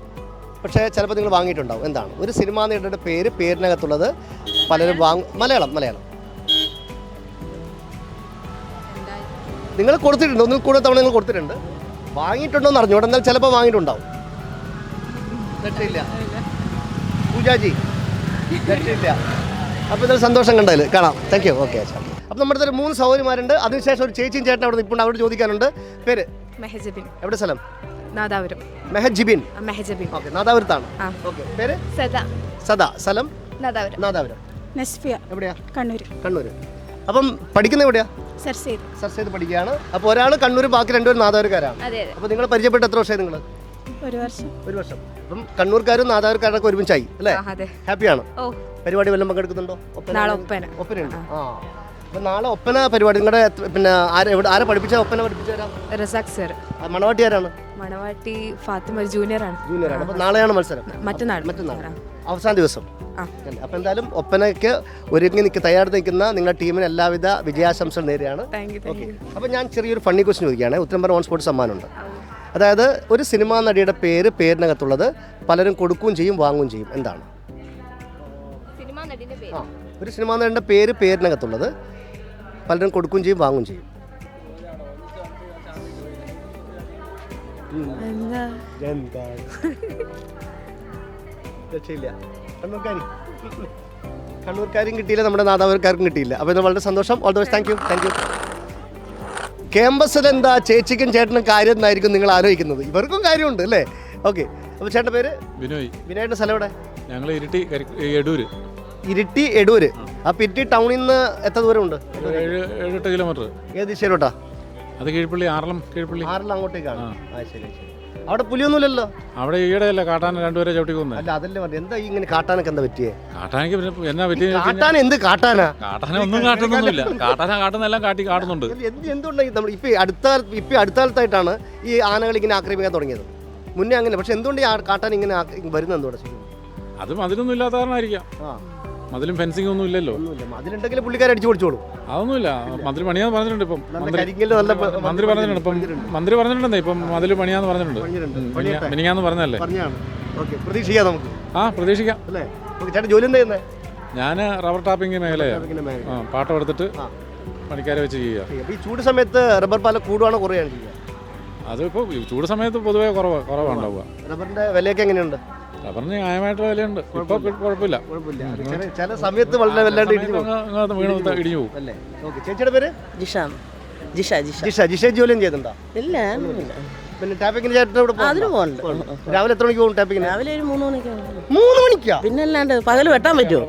പക്ഷേ ചിലപ്പോൾ നിങ്ങൾ വാങ്ങിയിട്ടുണ്ടാവും. എന്താണ്? ഒരു സിനിമാ നടിയുടെ പേര് പേരിനകത്തുള്ളത് പലരും വാങ്ങും. മലയാളം മലയാളം. നിങ്ങൾ കൊടുത്തിട്ടുണ്ട്? ഒന്നിൽ കൂടുതൽ തവണ നിങ്ങൾ കൊടുത്തിട്ടുണ്ട്. വാങ്ങിയിട്ടുണ്ടോ എന്ന് അറിഞ്ഞു എന്നാൽ ചിലപ്പോൾ വാങ്ങിയിട്ടുണ്ടാവും. തെറ്റില്ല. പൂജാജി രക്ഷയില്ല അപ്പോൾ ഇതൊരു സന്തോഷം കണ്ടതിൽ കാണാം. താങ്ക് യു ഓക്കെ അപ്പോൾ നമ്മുടെ ഒരു മൂന്ന് സൗകര്യമാരുണ്ട് അതിനുശേഷം ഒരു ചേച്ചിയും ചേട്ടൻ അവിടെ ഇപ്പോൾ അവിടെ ചോദിക്കാനുണ്ട്. പേര്? മെഹജബിൻ. എവിടെ സ്ഥലം? നാദാപുരം. മെഹജിബിൻ. മെഹജബിൻ. ഓക്കെ നാദാപുരത്താണ്. ഓക്കെ പേര്? സദാ. സദാ. സ്ഥലം? നാദാപുരം. നാദാപുരം. നസ്ഫിയ. എവിടെയാ? കണ്ണൂർ കണ്ണൂർ അപ്പം പഠിക്കുന്ന എവിടെയാ? സർ സെയ്ദ് സർ സെയ്ദ് പഠിക്കുകയാണ്. അപ്പോൾ ഒരാൾ കണ്ണൂർ ബാക്കി രണ്ടുപേരും നാദാപുരക്കാരാണ്. അപ്പോൾ നിങ്ങൾ പരിചയപ്പെട്ട എത്ര വർഷമായി നിങ്ങൾ ഒരു വർഷം. ഒരു വർഷം. അപ്പം കണ്ണൂർക്കാരും നാദാപുരക്കാരൊക്കെ ഒരുമിച്ചായി അല്ലേ? ഹാപ്പി ആണ് ഹാപ്പിയാണ്. പരിപാടി വല്ലതും പങ്കെടുക്കുന്നുണ്ടോ? ഒപ്പന നാളെ അങ്ങനെ- ഒപ്പന. ഒപ്പനയുണ്ട്. ആ. അപ്പം നാളെ ഒപ്പന പരിപാടി. നിങ്ങളുടെ പിന്നെ ആരെ ആരെ പഠിപ്പിച്ച ഒപ്പന പഠിപ്പിച്ചവരാ റസാഖ് സർ മണവാട്ടി ആരാണ്? മണവാട്ടി ഫാത്തിമ ജൂനിയർ ആണ്. ജൂനിയറാണ് അപ്പം നാളെയാണ് മത്സരം. മറ്റന്നാൾ. മറ്റന്നാൾ. അവസാന ദിവസം. അപ്പൊ എന്തായാലും ഒപ്പനയ്ക്ക് ഒരുങ്ങി നിൽക്ക് തയ്യാറെടുത്ത് നിൽക്കുന്ന നിങ്ങളുടെ ടീമിന് എല്ലാവിധ വിജയാശംസകൾ നേരെയാണ് അപ്പൊ ഓക്കെ ഞാൻ ചെറിയൊരു ഫണ്ണി ക്വസ്റ്റ്യൻ ചോദിക്കുകയാണ്. ഉത്തരം പറഞ്ഞ ഓൺ സ്പോട്ട് സമ്മാനമുണ്ട് അതായത് ഒരു സിനിമാ നടിയുടെ പേര് പേരിനകത്തുള്ളത് പലരും കൊടുക്കുകയും ചെയ്യും വാങ്ങുകയും ചെയ്യും. എന്താണ്? ആ ഒരു സിനിമാ നടിയുടെ പേര് പേരിനകത്തുള്ളത്. പലരും കൊടുക്കുകയും ചെയ്യും വാങ്ങുകയും ചെയ്യും. എന്താ? എന്താണ് രക്ഷയില്ല. കണ്ണൂർക്കാരി. കണ്ണൂർക്കാരും കിട്ടിയില്ല നമ്മുടെ നാദാപുരക്കാർക്കും കിട്ടിയില്ല. അപ്പോൾ ഇത് വളരെ സന്തോഷം. All the best thank you thank you ക്യാമ്പസിൽ എന്താ ചേച്ചിക്കും ചേട്ടനും കാര്യം എന്നായിരിക്കും നിങ്ങൾ ആലോചിക്കുന്നത്? ഇവർക്കും കാര്യമുണ്ട് അല്ലേ? ഓക്കെ അപ്പോൾ ചേട്ടന്റെ പേര്? വിനോയ്. വിനോയുടെ സ്ഥലം എവിടെ? ഞങ്ങൾ ഇരിട്ടി എടൂര്. ഇരിട്ടി എടൂര്. ആ ഇരിട്ടി ടൗണിൽ നിന്ന് എത്ര ദൂരമുണ്ട്? ഏഴ് ഏഴെട്ട് കിലോമീറ്റർ. ഏത് ദിശയിലോട്ടാ? അത് കീഴ്പള്ളി ആറളം കീഴ്പള്ളി ആറിൽ അങ്ങോട്ടേക്കാണ്. ആ. ശരി ശരി. അവിടെ പുലിയൊന്നുമില്ലല്ലോ? അവിടെ ഈടെയല്ല കാട്ടാന രണ്ടുപേരെ ചവിട്ടി പോകുന്നത് അല്ല അതല്ലേ പറഞ്ഞു എന്താ ഈ ഇങ്ങനെ കാട്ടാനൊക്കെ എന്താ പറ്റിയേ? കാട്ടാനക്ക് പിന്നെ എന്നാ പറ്റി കാട്ടാന എന്ത് കാട്ടാന? കാട്ടാന ഒന്നും കാട്ടുന്നൊന്നുമില്ല കാട്ടാന കാട്ടുന്നെല്ലാം കാട്ടി കാട്ടുന്നുണ്ട്. എന്ത് എന്തുകൊണ്ടാണ് നമ്മൾ ഇപ്പൊ അടുത്ത ഇപ്പൊ അടുത്ത കാലത്തായിട്ടാണ് ഈ ആനകൾ ഇങ്ങനെ ആക്രമിക്കാൻ തുടങ്ങിയത്. മുന്നേ അങ്ങനെ പക്ഷെ എന്തുകൊണ്ട് ഈ ആ- കാട്ടാൻ ഇങ്ങനെ വരുന്നത് എന്തുകൊണ്ട് ശരിക്കും? അത് മതിലൊന്നും ഇല്ലാത്ത കാരണമായിരിക്കാം ആ. മതിലും ഫെൻസിംഗ് ഒന്നും ഇല്ലല്ലോ. അതിലുണ്ടെങ്കിൽ പുള്ളിക്കാരെ അടിച്ചു പൊളിച്ചോളൂ. അതൊന്നുമില്ല. മന്ത്രി പണിയാന്ന് പറഞ്ഞിട്ടുണ്ട് ഇപ്പം. മന്ത്രി പറഞ്ഞിട്ടുണ്ട്. ഇപ്പം മന്ത്രി പറഞ്ഞിട്ടുണ്ട്. ഇപ്പം മതിൽ പണിയാന്ന് പറഞ്ഞിട്ടുണ്ട്. മിനിങ്ങാന്ന് പറഞ്ഞല്ലേ പ്രതീക്ഷിക്കാം നമുക്ക്. ആ പ്രതീക്ഷിക്കാം. അല്ലേ? ചേട്ടൻ ജോലി എന്താ ചെയ്യുന്നത് ഞാൻ റബ്ബർ ടാപ്പിംഗ് മേഖലയാണ് ആ പാട്ടം എടുത്തിട്ട്. പണിക്കാരെ വെച്ച് ചെയ്യുക. ഈ ചൂട് സമയത്ത് റബ്ബർ പാല കൂടുവാണോ കുറയാണ് ചെയ്യുക? അതിപ്പോൾ ചൂട് സമയത്ത് പൊതുവേ കുറവ് കുറവുണ്ടാവുക റബ്ബറിന്റെ വിലയൊക്കെ എങ്ങനെയുണ്ട്? റബ്ബറിന് ന്യായമായിട്ടുള്ള വിലയുണ്ട്. ഇപ്പോൾ കുഴപ്പമില്ല. കുഴപ്പമില്ല. ചില- സമയത്ത് വളരെ വല്ലാണ്ട് ഇടിഞ്ഞു വീണ് ഇടിഞ്ഞു പോകും. അല്ലേ? ഓക്കെ ചേച്ചിയുടെ പേര്? ജിഷ. ജിഷ ജിഷ. ജിഷ ജിഷ ജോലിയും ചെയ്തിട്ടുണ്ടോ ഇല്ല. പിന്നെ ടാപ്പിങ്ങിന് ചേട്ടൻ ഇവിടെ അതിന് പോകുന്നുണ്ടോ? രാവിലെ എത്ര മണിക്ക് പോകും ടാപ്പിങ്ങിന്? രാവിലെ ഒരു മൂന്ന് മണിക്ക് മൂന്ന് മണിക്കാ? പിന്നെ അല്ലാണ്ട് പകൽ വെട്ടാൻ പറ്റുമോ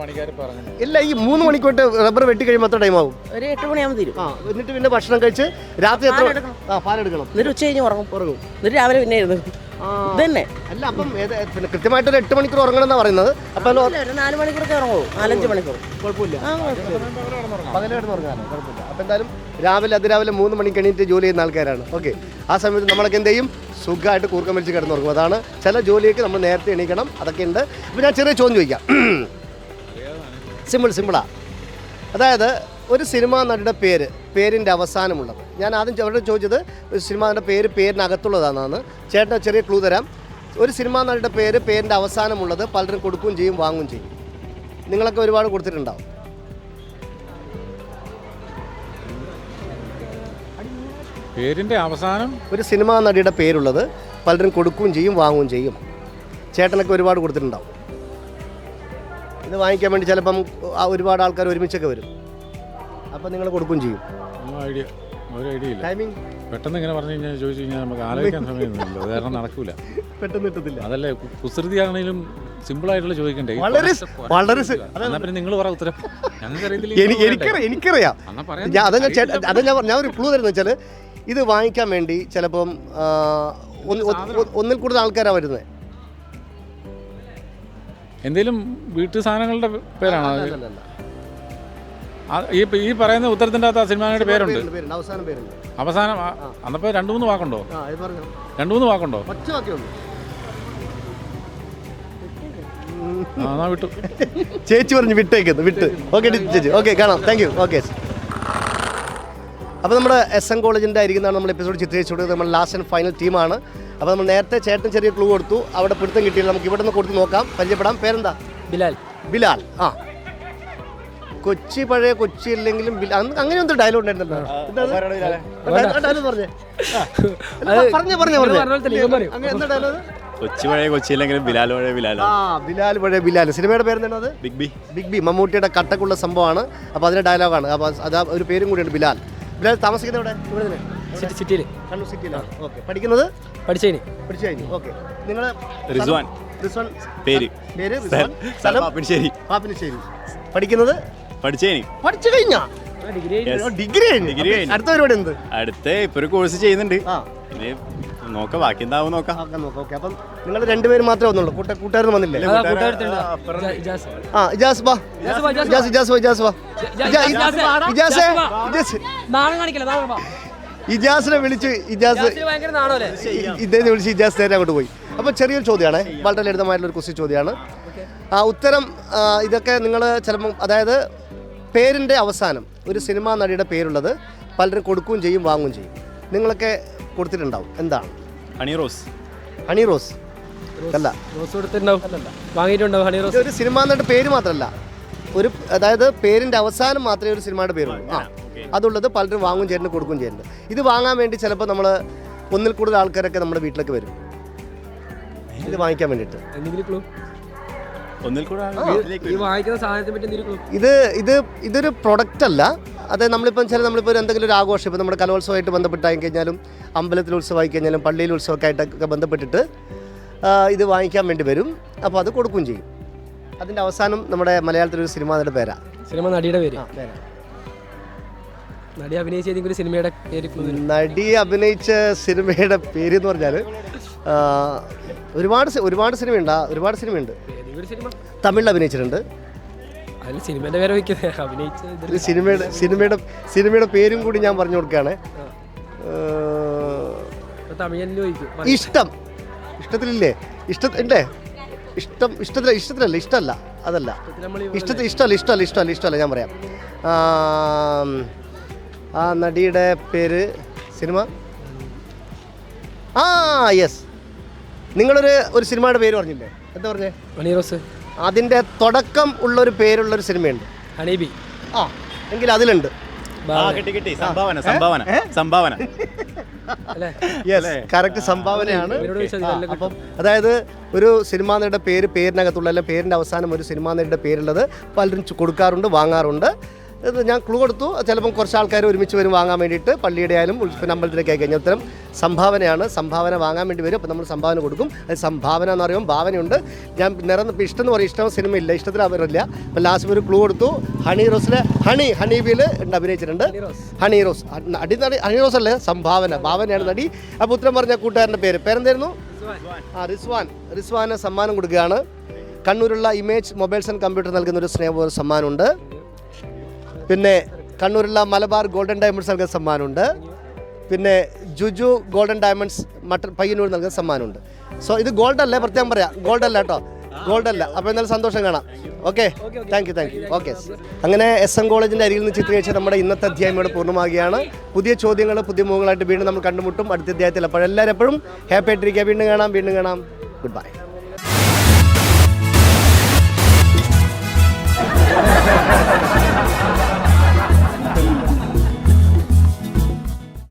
ഇല്ല ഈ മൂന്ന് മണിക്ക് തൊട്ട് റബ്ബർ വെട്ടി കഴിയുമ്പോൾ എത്ര ടൈം ആവും? ഒരു എട്ട് മണിയാകുമ്പോൾ തീരും. ആ എന്നിട്ട് പിന്നെ ഭക്ഷണം കഴിച്ച് രാത്രി എത്ര. ആ പാലെടുക്കണം. എന്നിട്ട് ഉച്ച കഴിഞ്ഞ് ഉറങ്ങും. ഉറങ്ങും. എന്നിട്ട് രാവിലെ പിന്നെ ഇരുന്നു ആ. ഇത് തന്നെ അല്ല അപ്പം പിന്നെ കൃത്യമായിട്ട് ഒരു എട്ട് മണിക്കൂർ ഉറങ്ങണം എന്നാ പറയുന്നത്. അപ്പൊ ഒരു നാല് മണിക്കൂറൊക്കെ ഉറങ്ങും. നാലഞ്ച് മണിക്കൂർ. കുഴപ്പമില്ല. പകലായിട്ട് ഉറങ്ങാനോ? കുഴപ്പമില്ല. അപ്പൊ എന്തായാലും രാവിലെ അതിരാവിലെ മൂന്ന് മണിക്ക് എണീറ്റ് ജോലി ചെയ്യുന്ന ആൾക്കാരാണ്. ഓക്കെ. ആ സമയത്ത് നമ്മളൊക്കെ എന്ത് ചെയ്യും? സുഖമായിട്ട് കൂർക്കം വലിച്ച് കിടന്നുറങ്ങും. അതാണ് ചില ജോലിയൊക്കെ നമ്മൾ നേരത്തെ എണീക്കണം. അതൊക്കെ ഉണ്ട്. അപ്പോൾ ഞാൻ ചെറിയ ചോദ്യം ചോദിക്കാം. സിമ്പിൾ സിമ്പിളാ. അതായത് ഒരു സിനിമാ നടിയുടെ പേര് പേരിന്റെ അവസാനമുള്ളത്. ഞാൻ ആദ്യം അവരോട് ചോദിച്ചത് ഒരു സിനിമാ നടിയുടെ പേര് പേരിനകത്തുള്ളതാണെന്നാണ്. ചേട്ടൻ ചെറിയ ക്ലൂ തരാം. ഒരു സിനിമാ നടിയുടെ പേര് പേരിന്റെ അവസാനമുള്ളത് പലരും കൊടുക്കുകയും ചെയ്യും വാങ്ങുകയും ചെയ്യും. നിങ്ങളൊക്കെ ഒരുപാട് കൊടുത്തിട്ടുണ്ടാവും. പേരിന്റെ അവസാനം ഒരു സിനിമാ നടിയുടെ പേരുള്ളത് പലരും കൊടുക്കുകയും ചെയ്യും വാങ്ങുകയും ചെയ്യും. ചേട്ടനൊക്കെ ഒരുപാട് കൊടുത്തിട്ടുണ്ടാവും. ഇത് വാങ്ങിക്കാൻ വേണ്ടി ചിലപ്പം ഒരുപാട് ആൾക്കാർ ഒരുമിച്ചൊക്കെ വരും. അപ്പം നിങ്ങൾ കൊടുക്കുകയും ചെയ്യും. ഐഡിയ ഒരു ഐഡിയ ഇല്ല. ടൈമിംഗ് പെട്ടെന്ന് ഇങ്ങനെ പറഞ്ഞു കഴിഞ്ഞാൽ ചോദിച്ചു കഴിഞ്ഞാൽ നമുക്ക് ആലോചിക്കാൻ സമയമൊന്നുമില്ല. അത് കാരണം നടക്കൂല. പെട്ടെന്ന് കിട്ടത്തില്ല. അതല്ലേ കുസൃതിയാണെങ്കിലും ആയിട്ടുള്ള ചോദിക്കണ്ടേ? വളരെ വളരെ പിന്നെ നിങ്ങൾ പറ ഉത്തരം. എനിക്കറിയാം. എനിക്കറിയാം അതാ ഞാൻ ഞാൻ ഒരു ക്ലൂ തരുന്നു വെച്ചാൽ ഇത് വാങ്ങിക്കാൻ വേണ്ടി ചിലപ്പം ഒന്നിൽ കൂടുതൽ ആൾക്കാരാണ് വരുന്നത് എന്തെങ്കിലും വീട്ടു സാധനങ്ങളുടെ പേരാണ്? ഈ ഈ പറയുന്ന ഉത്തരത്തിന്റെ അകത്ത് ആ സിനിമയുടെ പേരുണ്ട്. അവസാനം പേരുണ്ട്. അവസാനം ആ- അന്നപ്പോ രണ്ടു മൂന്ന് വാക്കുണ്ടോ? രണ്ടു മൂന്ന് വാക്കുണ്ടോ? ഒറ്റ വാക്കേ ഉള്ളൂ. ആ വിട്ടു. ചേച്ചി പറഞ്ഞു വിട്ടേക്കുന്നു വിട്ട്. ഓക്കെ ചേച്ചി ഓക്കെ കാണാം. താങ്ക് യു ഓക്കെ അപ്പോൾ നമ്മുടെ എസ് എൻ കോളേജിന്റെ ആയിരിക്കുന്നതാണ് നമ്മൾ എപ്പിസോഡ് ചിത്രീകരിച്ചു കൊടുത്തത് നമ്മൾ ലാസ്റ്റ് ആൻഡ് ഫൈനൽ ടീമാണ് അപ്പോൾ നമ്മൾ നേരത്തെ ചേട്ടൻ ചെറിയ ക്ലൂ കൊടുത്തു. അവിടെ പിടുത്തം കിട്ടിയില്ല. നമുക്ക് ഇവിടെ നിന്ന് കൊടുത്ത് നോക്കാം. പരിചയപ്പെടാം. പേരെന്താ? ബിലാൽ. ബിലാൽ. ആ. കൊച്ചി പഴയ കൊച്ചി ഇല്ലെങ്കിലും അങ്ങനെ ഒന്നും ഡയലോഗ് ഉണ്ടായിരുന്നല്ലോ. ഡയലോഗ് പറഞ്ഞേ. പറഞ്ഞേ പറഞ്ഞേ പറഞ്ഞേ. ഡയലോഗ് കൊച്ചി പഴയ കൊച്ചിയില്ലെങ്കിലും ബിലാൽ പഴയ ബിലാൽ. ആ ബിലാൽ പഴയ ബിലാൽ. സിനിമയുടെ പേരെന്താണ് അത്? Big B. Big B. മമ്മൂട്ടിയുടെ കട്ടക്കുള്ള സംഭവമാണ്. അപ്പോൾ അതിന്റെ ഡയലോഗാണ് അപ്പോൾ അത് ഒരു പേരും കൂടിയുണ്ട് ബിലാൽ. ബിലാൽ താമസിക്കുന്നത് എവിടെ? ഇവിടെ തന്നെ സിറ്റി സിറ്റിയിൽ കണ്ണൂർ സിറ്റിയിലാണ് ഓക്കെ. പഠിക്കുന്നത്? പഠിച്ചതിന് പഠിച്ചു കഴിഞ്ഞു ഓക്കെ നിങ്ങൾ റിസ്വാൻ. റിസ്വാൻ. പേര്. പേര് റിസ്വാൻ. സ്ഥലം? പാപ്പിനിശ്ശേരി. പാപ്പിനിശ്ശേരി. പഠിക്കുന്നത്? പഠിച്ചേനി. പഠിച്ചു കഴിഞ്ഞാ? ഡിഗ്രി ഡിഗ്രി കഴിഞ്ഞു. Degree കഴിഞ്ഞു. അടുത്ത പരിപാടി എന്ത് അടുത്ത ഇപ്പൊ ഒരു കോഴ്സ് ചെയ്യുന്നുണ്ട്. ആ. നോക്കാം ബാക്കി എന്താവും നോക്കാം. ആക്കാൻ നോക്കാം ഓക്കെ അപ്പം നിങ്ങൾ രണ്ടുപേരും മാത്രമേ വന്നുള്ളൂ. കൂട്ട കൂട്ടുകാരൊന്നും വന്നില്ലേ? ആ ഇജാസ്. ബാ ഇജാസ് ഇജാസ് വാ ഇജാസ് വാ. ഇജാ- ഇജാസേ ഇജാസ് ഇജാസിനെ വിളിച്ച് ഇജാസ് ഇ- ഇദ്ദേഹത്തെ വിളിച്ച് ഇജാസ് നേരെ അങ്ങോട്ട് പോയി. അപ്പോൾ ചെറിയൊരു ചോദ്യമാണ്. വളരെ ലളിതമായിട്ടുള്ള ഒരു ക്വസ്റ്റ്യൻ ചോദ്യമാണ്. ആ ഉത്തരം ആ, ഇതൊക്കെ നിങ്ങൾ ചിലപ്പം അതായത് പേരിന്റെ അവസാനം ഒരു സിനിമാ നടിയുടെ പേരുള്ളത് പലരും കൊടുക്കുകയും ചെയ്യും വാങ്ങുകയും ചെയ്യും. നിങ്ങളൊക്കെ കൊടുത്തിട്ടുണ്ടാവും. എന്താണ്? ഹണി റോസ്. ഹണി റോസ്. അല്ല. റോസ് കൊടുത്തിട്ടുണ്ടാവും. വാങ്ങിയിട്ടുണ്ടാവും ഹണി റോസ്. ഒരു സിനിമ എന്നിട്ട് പേര് മാത്രമല്ല. ഒരു അതായത് പേരിന്റെ അവസാനം മാത്രമേ ഒരു സിനിമയുടെ പേരുള്ളൂ. ആ അതുള്ളത് പലരും വാങ്ങും ചെയ്യുന്നുണ്ട് കൊടുക്കും ചെയ്യുന്നുണ്ട് ഇത് വാങ്ങാൻ വേണ്ടി ചിലപ്പോൾ നമ്മൾ ഒന്നിൽ കൂടുതൽ ആൾക്കാരൊക്കെ നമ്മുടെ വീട്ടിലേക്ക് വരും. ഇത് വാങ്ങിക്കാൻ വേണ്ടിയിട്ട്. എന്തെങ്കിലും ക്ലൂ ഒന്നിൽ കൂടെ ഈ വാങ്ങിക്കുന്ന സാധനത്തെ പറ്റി ഇത് ഇത് ഇതൊരു പ്രൊഡക്റ്റ് അല്ല. അത് നമ്മളിപ്പം ചില നമ്മളിപ്പോൾ എന്തെങ്കിലും ഒരു ആഘോഷം ഇപ്പോൾ നമ്മുടെ കലോത്സവമായിട്ട് ബന്ധപ്പെട്ടായി കഴിഞ്ഞാലും അമ്പലത്തിൽ ഉത്സവമായി കഴിഞ്ഞാലും പള്ളിയിൽ ഉത്സവമൊക്കെ ആയിട്ടൊക്കെ ബന്ധപ്പെട്ടിട്ട് ഇത് വാങ്ങിക്കാൻ വേണ്ടി വരും. അപ്പോൾ അത് കൊടുക്കുകയും ചെയ്യും. അതിന്റെ അവസാനം നമ്മുടെ മലയാളത്തിലൊരു സിനിമ സിനിമയുടെ പേരാ. സിനിമ നടിയുടെ പേര്. നടി അഭിനയിച്ച ഏതെങ്കിലും സിനിമയുടെ പേര്. നടി അഭിനയിച്ച സിനിമയുടെ പേര് എന്ന് പറഞ്ഞാൽ ഒരുപാട് സി- ഒരുപാട് സിനിമയുണ്ട്. ആ, ഒരുപാട് സിനിമയുണ്ട്. ഏതെങ്കിലും ഒരു സിനിമ? തമിഴിൽ അഭിനയിച്ചിട്ടുണ്ട്. അതിൽ സിനിമയുടെ പേര് വയ്ക്കുന്നത് അഭിനയിച്ച ഇതിൽ ഒരു സിനിമയുടെ സിനിമയുടെ സിനിമയുടെ പേരും കൂടി ഞാൻ പറഞ്ഞു കൊടുക്കുകയാണ്. ഇപ്പൊ ചോദിക്കും. ഇഷ്ടം. ഇഷ്ടത്തിലില്ലേ? ഇഷ്ട ഇല്ലേ? ഇഷ്ടം ഇഷ്ടത്തില ഇഷ്ടത്തിലല്ല ഇഷ്ടമല്ല അതല്ല. നമ്മൾ ഇഷ്ടത്തിൽ ഇഷ്ടമല്ല ഇഷ്ടമല്ല ഇഷ്ടമല്ല ഇഷ്ടമല്ല ഞാൻ പറയാം. ആ, ആ നടിയുടെ പേര് സിനിമ? ആ യെസ്. നിങ്ങളൊരു ഒരു സിനിമയുടെ പേര് പറഞ്ഞില്ലേ? എന്താ പറഞ്ഞേ? Money rose. അതിന്റെ തുടക്കം ഉള്ളൊരു പേരുള്ളൊരു സിനിമയുണ്ട്. ഹണീബി. ആ എങ്കിൽ അതിലുണ്ട്. ആ കിട്ടി കിട്ടി. സംഭാവന സംഭാവന സംഭാവന. അല്ലേ? യെസ്. കറക്റ്റ് സംഭാവനയാണ്. അപ്പം അതായത് ഒരു സിനിമാ നടിയുടെ പേര് പേരിനകത്തുള്ള അല്ല പേരിന്റെ അവസാനം ഒരു സിനിമാ നടിയുടെ പേരുള്ളത് പലരും കൊടുക്കാറുണ്ട് വാങ്ങാറുണ്ട്. ഞാൻ ക്ലൂ കൊടുത്തു. ചിലപ്പം കുറച്ച് ആൾക്കാർ ഒരുമിച്ച് വരും വാങ്ങാൻ വേണ്ടിയിട്ട്. പള്ളിയുടെ ആയാലും ഉൽപ്പന്ന അമ്പലത്തിലേക്ക് ആയി കഴിഞ്ഞാൽ ഉത്തരം സംഭാവനയാണ്. സംഭാവന വാങ്ങാൻ വേണ്ടി വരും. അപ്പോൾ നമ്മൾ സംഭാവന കൊടുക്കും. അത് സംഭാവന എന്ന് പറയുമ്പോൾ ഭാവനയുണ്ട്. ഞാൻ നിറം ഇപ്പം ഇഷ്ടം എന്ന് പറയും. ഇഷ്ടം സിനിമയില്ല ഇഷ്ടത്തിൽ അവരില്ല. അപ്പം ലാസ്റ്റ് ഒരു ക്ലൂ കൊടുത്തു. ഹണി റോസിലെ ഹണി ഹണി ബീൽ ഉണ്ട് അഭിനയിച്ചിട്ടുണ്ട്. ഹണി റോസ്. അടി നടി ഹണി റോസ് അല്ലേ? സംഭാവന. ഭാവനയാണ് നടി. അപ്പോൾ ഉത്തരം പറഞ്ഞ കൂട്ടുകാരന്റെ പേര്. പേരെന്തായിരുന്നു? ആ റിസ്വാൻ. റിസ്വാന് സമ്മാനം കൊടുക്കുകയാണ്. കണ്ണൂരുള്ള ഇമേജ് മൊബൈൽസ് ആൻഡ് കമ്പ്യൂട്ടർ നൽകുന്ന ഒരു സ്നേഹ സമ്മാനമുണ്ട്. പിന്നെ കണ്ണൂരുള്ള മലബാർ ഗോൾഡൻ ഡയമണ്ട്സ് നൽകുന്ന സമ്മാനമുണ്ട്. പിന്നെ ജുജു ഗോൾഡൻ ഡയമണ്ട്സ് മട്ട പയ്യന്നൂർ നൽകുന്ന സമ്മാനമുണ്ട്. സോ ഇത് ഗോൾഡ് അല്ലേ പ്രത്യേകം പറയാം. ഗോൾഡ് അല്ല കേട്ടോ. ഗോൾഡ് അല്ല അപ്പോൾ എന്നാലും സന്തോഷം കാണാം. Okay thank you thank you okay അങ്ങനെ എസ് എം കോളേജിന്റെ അരികിൽ നിന്ന് ചിത്രീകരിച്ച നമ്മുടെ ഇന്നത്തെ അധ്യായം ഇവിടെ പൂർണമാകുകയാണ് പുതിയ ചോദ്യങ്ങൾ പുതിയ മുഖങ്ങളായിട്ട് വീണ്ടും നമ്മൾ കണ്ടുമുട്ടും. അടുത്ത അധ്യായത്തിൽ അപ്പോൾ എല്ലാവരും എപ്പോഴും ഹാപ്പി ആയിട്ടിരിക്കുക. വീണ്ടും കാണാം. വീണ്ടും കാണാം. Good bye